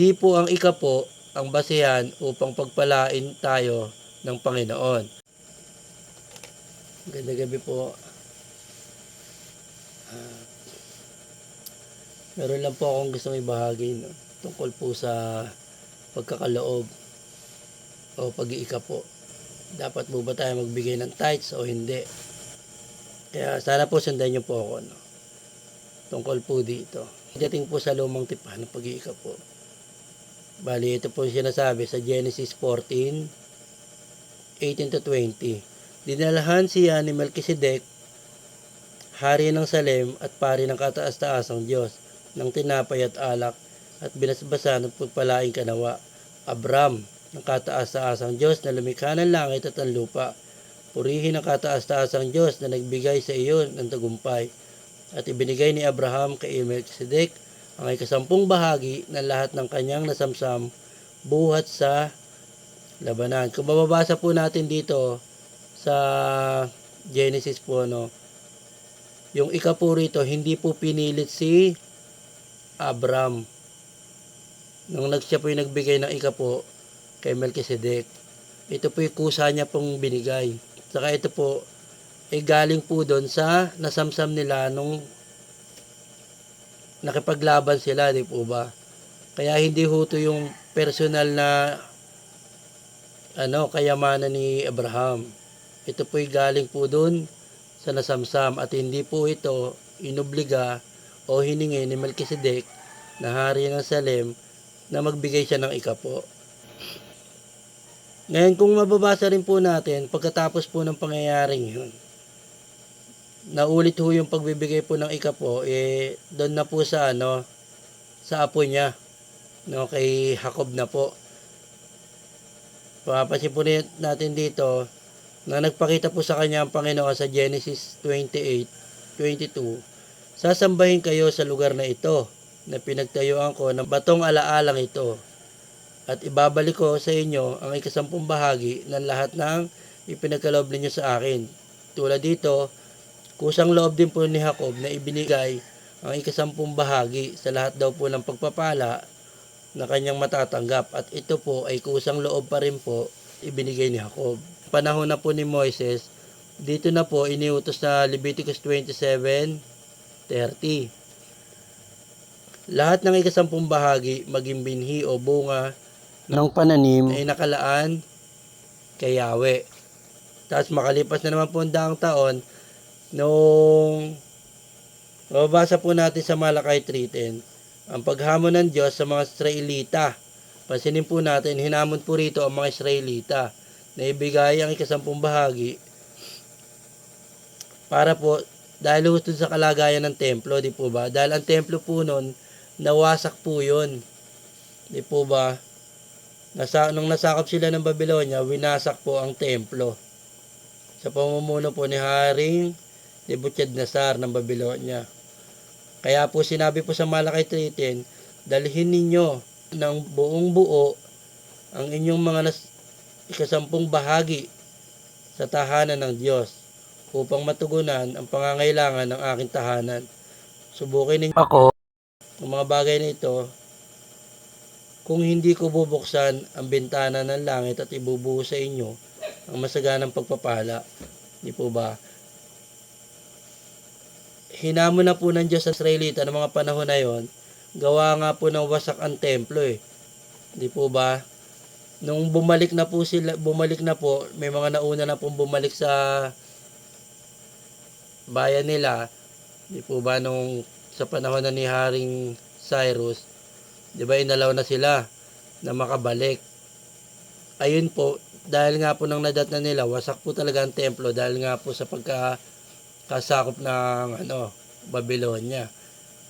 Hindi po ang ikapo ang basehan upang pagpalain tayo ng Panginoon. Ganda gabi po. Ah, meron lang po akong gustong ibahagi no, tungkol po sa pagkakaloob o pag-iika po. Dapat po ba tayo magbigay ng tithes o hindi? Kaya sana po sundan niyo po ako. No? Tungkol po dito. Dating po sa lumang tipan ng pag-iika po. Bali, ito po yung sinasabi sa Genesis 14, 18 to 20. Dinalahan siya ni Melchizedek, hari ng Salem at pari ng kataas-taasang Diyos, ng tinapay at alak, at binasbasan at pagpalaing kanawa. Abram, ng kataas-taasang Diyos na lumikha ng langit at ang lupa. Purihin ang kataas-taasang Diyos na nagbigay sa iyo ng tagumpay. At ibinigay ni Abraham kay Melchizedek ang ikasampung bahagi ng lahat ng kanyang nasamsam buhat sa labanan. Kung mababasa po natin dito sa Genesis po, no, yung ika po rito, hindi po pinilit si Abram. Nung siya po yung nagbigay ng ika po kay Melchizedek, ito po yung kusa niya pong binigay. Saka ito po, ay galing po doon sa nasamsam nila nung nakipaglaban sila, di po ba? Kaya hindi huto yung personal na ano, kayamanan ni Abraham. Ito po'y galing po doon sa nasamsam at hindi po ito inubliga o hiningi ni Melchizedek na hari ng Salem na magbigay siya ng ikapo. Ngayon kung mababasa rin po natin pagkatapos po ng pangyayaring yun, naulit ho yung pagbibigay po ng ikapo, eh, doon na po sa ano, sa apo niya, no, kay Jacob na po. Papasin po natin dito, na nagpakita po sa kanya ang Panginoon sa Genesis 28, 22, Sasambahin kayo sa lugar na ito, na pinagtayuan ko ng batong alaalang ito, at ibabalik ko sa inyo ang ikasampung bahagi ng lahat ng ipinagkaloob ninyo sa akin. Tulad dito, Kusang loob din po ni Jacob na ibinigay ang ikasampung bahagi sa lahat daw po ng pagpapala na kanyang matatanggap at ito po ay kusang loob pa rin po ibinigay ni Jacob. Panahon na po ni Moises, dito na po iniutos na Leviticus 27:30. Lahat ng ikasampung bahagi, maging binhi o bunga ng pananim ay nakalaan kay Yahweh. Tapos makalipas na naman po ang daang taon, nung mababasa po natin sa Malakay 3.10, ang paghamon ng Diyos sa mga Israelita. Pansinin po natin, hinamon po rito ang mga Israelita na ibigay ang ikasampung bahagi para po dahil gusto sa kalagayan ng templo, di po ba? Dahil ang templo po noon, nawasak po yun. Di po ba? Nasa, nung nasakop sila ng Babylonia, winasak po ang templo. Sa pamumuno po ni Haring Nebuchadnezzar ng Babylonia. Kaya po sinabi po sa Malakay 3.10, dalhin ninyo ng buong buo ang inyong mga nas, ikasampung bahagi sa tahanan ng Diyos upang matugunan ang pangangailangan ng aking tahanan. Subukin ninyo ako ang mga bagay na ito kung hindi ko bubuksan ang bintana ng langit at ibubuo sa inyo ang masaganang pagpapala. Di po ba? Hinamon na po ng Diyos sa Israelita ng mga panahon na yon, gawa nga po ng wasak ang templo eh. Di po ba? Nung bumalik na po sila, bumalik na po, may mga nauna na pong bumalik sa bayan nila. Di po ba nung sa panahon na ni Haring Cyrus, di ba inalaw na sila na makabalik. Ayun po, dahil nga po nang nadat na nila, wasak po talaga ang templo dahil nga po sa pagka kasakop ng ano, Babylonia.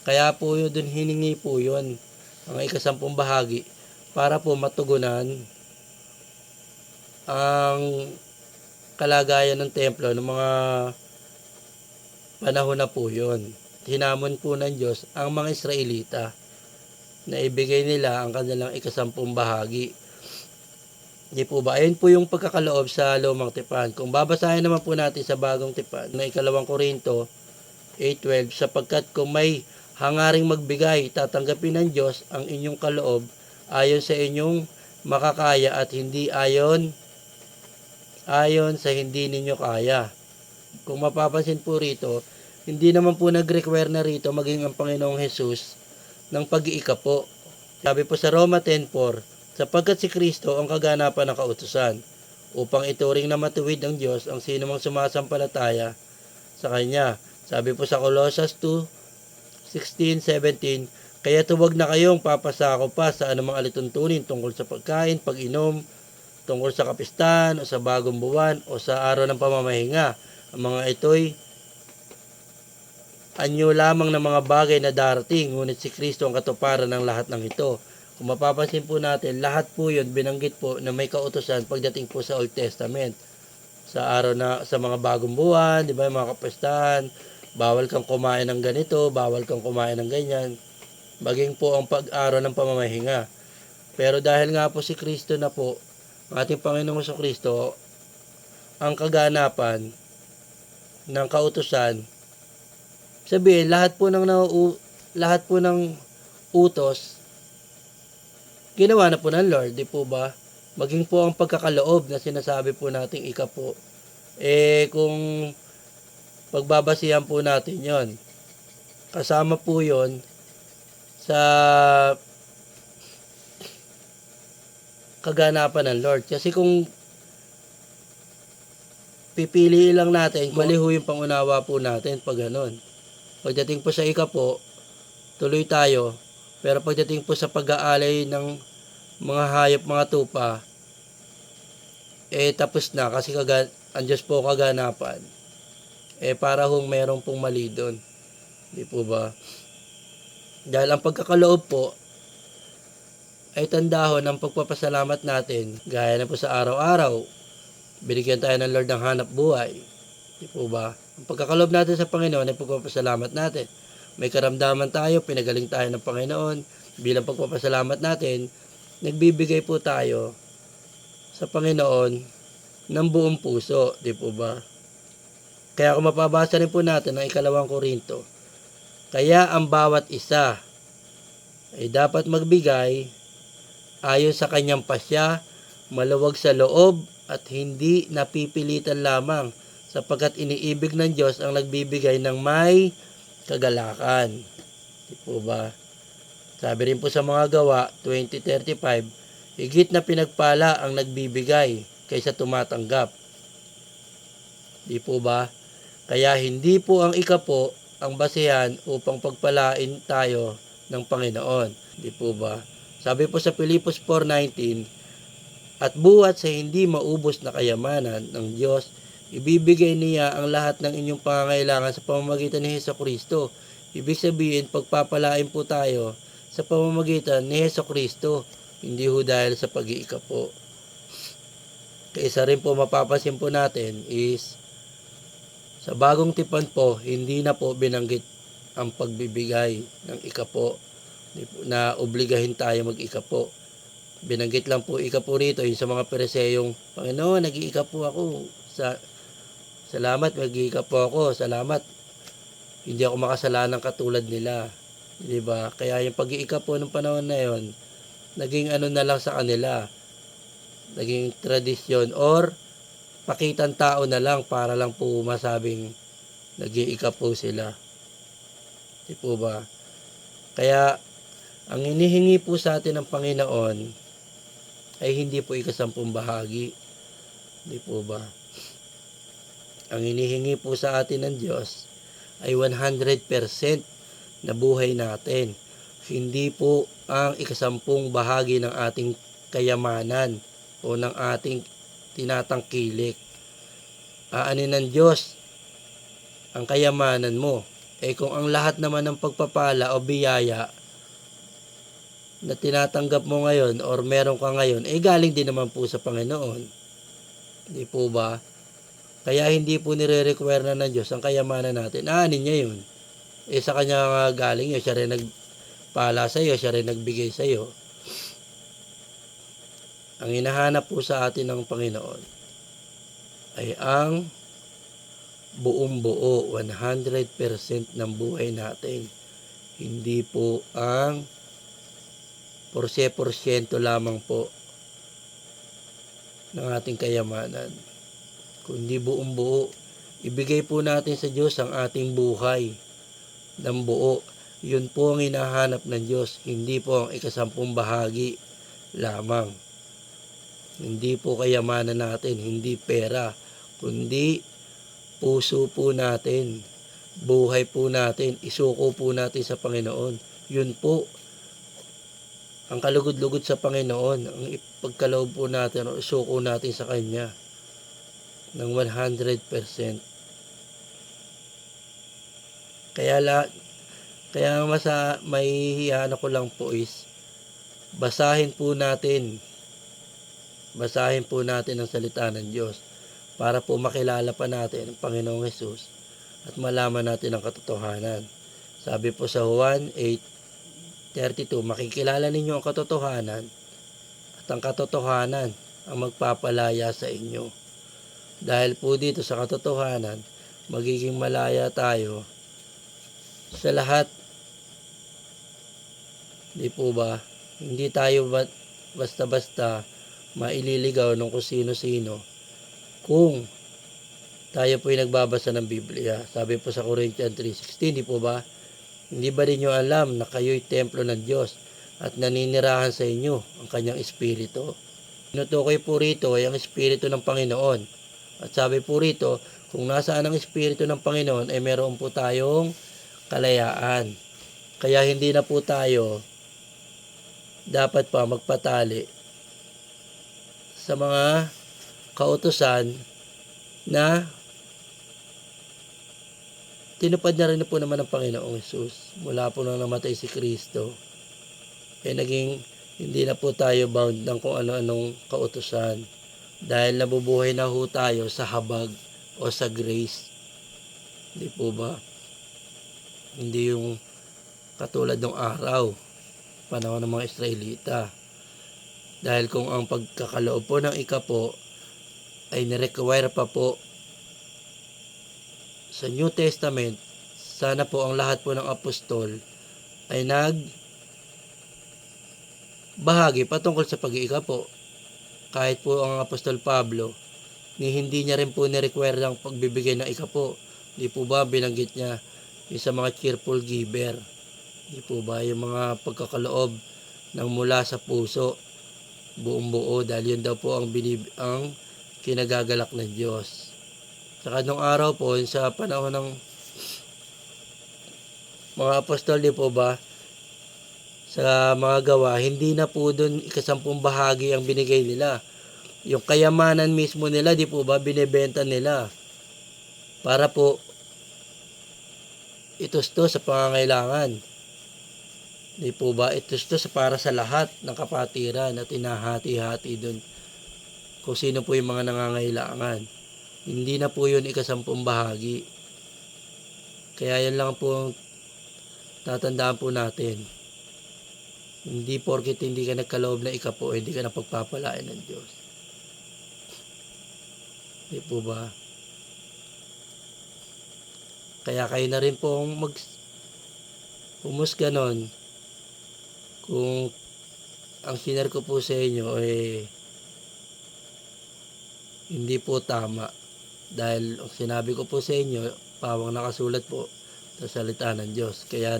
Kaya po yun dun hiningi po yun ang ikasampung bahagi para po matugunan ang kalagayan ng templo ng mga panahon na po yun. Hinamon po ng Diyos ang mga Israelita na ibigay nila ang kanilang ikasampung bahagi Di po ba? Ayun po yung pagkakaloob sa lumang tipan. Kung babasahin naman po natin sa bagong tipan, na ikalawang Korinto 8.12, sapagkat kung may hangaring magbigay, tatanggapin ng Diyos ang inyong kaloob ayon sa inyong makakaya at hindi ayon ayon sa hindi ninyo kaya. Kung mapapansin po rito, hindi naman po nag-require na rito maging ang Panginoong Jesus ng pag-iika po. Sabi po sa Roma 10.4, sapagkat si Kristo ang kaganapan ng kautusan, upang ituring na matuwid ang Diyos ang sino mang sumasampalataya sa Kanya. Sabi po sa Colossus 2, 16, 17, kaya tuwag na kayong papasako pa sa anumang alituntunin tungkol sa pagkain, pag-inom, tungkol sa kapistahan o sa bagong buwan o sa araw ng pamamahinga. Ang mga ito'y anyo lamang ng mga bagay na darating, ngunit si Kristo ang katuparan ng lahat ng ito. Kung mapapansin po natin, lahat po yun binanggit po na may kautosan pagdating po sa Old Testament. Sa araw na, sa mga bagong buwan, di ba, mga kapistahan, bawal kang kumain ng ganito, bawal kang kumain ng ganyan. Maging po ang pag-araw ng pamamahinga. Pero dahil nga po si Kristo na po, ating Panginoong sa Kristo, ang kaganapan ng kautusan, sabihin, lahat po ng nau, lahat po ng utos, ginawa na po ng Lord, di po ba? Maging po ang pagkakaloob na sinasabi po nating ika po. Eh, kung pagbabasihan po natin yon kasama po yon sa kaganapan ng Lord. Kasi kung pipili lang natin, mali ho yung pangunawa po natin pag ganun. Pagdating po sa ika po, tuloy tayo. Pero pagdating po sa pag-aalay ng mga hayop, mga tupa, eh tapos na kasi kaga, ang Diyos po kaganapan. Eh para hong merong pong mali doon. Di po ba? Dahil ang pagkakaloob po, ay tandahon ng pagpapasalamat natin, gaya na po sa araw-araw, binigyan tayo ng Lord ng hanap buhay. Di po ba? Ang pagkakalob natin sa Panginoon ay pagpapasalamat natin. May karamdaman tayo, pinagaling tayo ng Panginoon. Bilang pagpapasalamat natin, nagbibigay po tayo sa Panginoon ng buong puso. Di po ba? Kaya kung mapabasa rin po natin ang ikalawang Korinto, kaya ang bawat isa ay dapat magbigay ayon sa kanyang pasya, maluwag sa loob at hindi napipilitan lamang sapagkat iniibig ng Diyos ang nagbibigay ng may kagalakan. Di po ba? Sabi rin po sa mga gawa 2035, higit na pinagpala ang nagbibigay kaysa tumatanggap. Di po ba? Kaya hindi po ang ikapo ang basihan upang pagpalain tayo ng Panginoon. Di po ba? Sabi po sa Pilipos 4.19, At buhat sa hindi maubos na kayamanan ng Diyos, ibibigay niya ang lahat ng inyong pangangailangan sa pamamagitan ni Heso Kristo. Ibig sabihin, pagpapalain po tayo sa pamamagitan ni Heso Kristo, hindi ho dahil sa pag-iika po. Kaysa rin po mapapansin po natin is, sa bagong tipan po, hindi na po binanggit ang pagbibigay ng ikapo na obligahin tayo mag-ika po. Binanggit lang po ika po rito yung sa mga pereseyong Panginoon, nag-iika po ako. Sa, salamat, mag-iika po ako. Salamat. Hindi ako makasalanan katulad nila. Di ba? Kaya yung pag-iika po ng panahon na yon, naging ano na lang sa kanila. Naging tradisyon or pakitang tao na lang para lang po masabing nag-iika po sila. Di po ba? Kaya ang inihingi po sa atin ng Panginoon ay hindi po ikasampung bahagi. Di po ba? Ang inihingi po sa atin ng Diyos ay 100% na buhay natin. Hindi po ang ikasampung bahagi ng ating kayamanan o ng ating tinatangkilik. Aanin ng Diyos ang kayamanan mo. Eh kung ang lahat naman ng pagpapala o biyaya na tinatanggap mo ngayon or meron ka ngayon, eh galing din naman po sa Panginoon. Hindi po ba? Kaya hindi po nire-require na ng Diyos ang kayamanan natin. Aanin niya yun. Eh sa kanya galing yun, siya rin nagpala sa iyo, siya rin nagbigay sa iyo. Ang hinahanap po sa atin ng Panginoon ay ang buong buo, 100% ng buhay natin. Hindi po ang porsyento lamang po ng ating kayamanan. Kundi buong buo, ibigay po natin sa Diyos ang ating buhay ng buo. Yun po ang hinahanap ng Diyos, hindi po ang ikasampung bahagi lamang. Hindi po kayamanan natin, hindi pera, kundi puso po natin, buhay po natin, isuko po natin sa Panginoon. Yun po ang kalugod-lugod sa Panginoon, ang ipagkaloob po natin o isuko natin sa Kanya ng 100%. Kaya la, kaya masa may hiyaan ako lang po is basahin po natin basahin po natin ang salita ng Diyos para po makilala pa natin ang Panginoong Hesus at malaman natin ang katotohanan. Sabi po sa Juan 8:32, makikilala ninyo ang katotohanan at ang katotohanan ang magpapalaya sa inyo. Dahil po dito sa katotohanan, magiging malaya tayo sa lahat. Di po ba? Hindi tayo ba- basta-basta maililigaw ng kung sino-sino kung tayo po ay nagbabasa ng Biblia. Sabi po sa Corinthians 3.16, di po ba? Hindi ba rin nyo alam na kayo'y templo ng Diyos at naninirahan sa inyo ang kanyang espiritu? Tinutukoy po rito ay ang espiritu ng Panginoon. At sabi po rito, kung nasaan ang espiritu ng Panginoon ay meron po tayong kalayaan. Kaya hindi na po tayo dapat pa magpatali sa mga kautusan na tinupad na rin po naman ng Panginoong Yesus. Mula po nang namatay si Kristo eh naging hindi na po tayo bound ng kung ano-anong kautusan dahil nabubuhay na ho tayo sa habag o sa grace. Hindi po ba hindi yung katulad ng araw panahon ng mga Israelita dahil kung ang pagkakaloob po ng ikapo ay nirequire pa po sa New Testament, sana po ang lahat po ng apostol ay nag bahagi patungkol sa pag-iika po. Kahit po ang apostol Pablo, ni hindi niya rin po ni-require ang pagbibigay ng ikapo. Di po ba binanggit niya yung sa mga cheerful giver? Di po ba yung mga pagkakaloob ng mula sa puso buong buo dahil yun daw po ang, binib ang kinagagalak ng Diyos. Saka nung araw po, sa panahon ng mga apostol, di po ba, sa mga gawa, hindi na po doon ikasampung bahagi ang binigay nila. Yung kayamanan mismo nila, di po ba, binibenta nila. Para po, itusto sa pangangailangan. Di po ba, itusto sa para sa lahat ng kapatiran at inahati-hati doon kung sino po yung mga nangangailangan. Hindi na po yun ikasampung bahagi. Kaya yan lang po tatandaan po natin. Hindi porkit hindi ka nagkaloob na ikapo, hindi ka napagpapalain ng Diyos. Di po ba? Kaya kayo na rin po ang mag humusga nun kung ang share ko po sa inyo eh hindi po tama. Dahil ang sinabi ko po sa inyo pawang nakasulat po sa salita ng Diyos. Kaya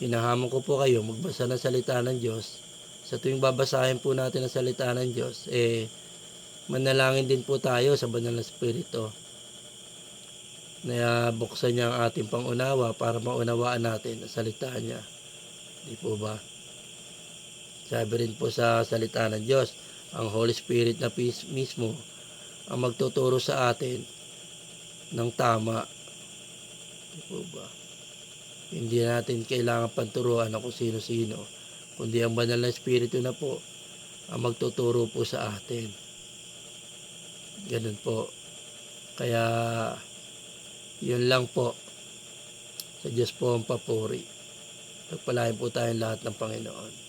hinahamon ko po kayo magbasa ng salita ng Diyos. Sa tuwing babasahin po natin ang salita ng Diyos eh manalangin din po tayo sa banal na spirito na buksan niya ang ating pangunawa para maunawaan natin ang salita niya. Di po ba? Sabi rin po sa salita ng Diyos, ang Holy Spirit na mismo ang magtuturo sa atin ng tama. Di po ba? Hindi natin kailangan panturuan kung sino-sino, kundi ang banal na Espiritu na po ang magtuturo po sa atin. Ganun po. Kaya, yun lang po. Sa Diyos po ang papuri. Pagpalain po tayong lahat ng Panginoon.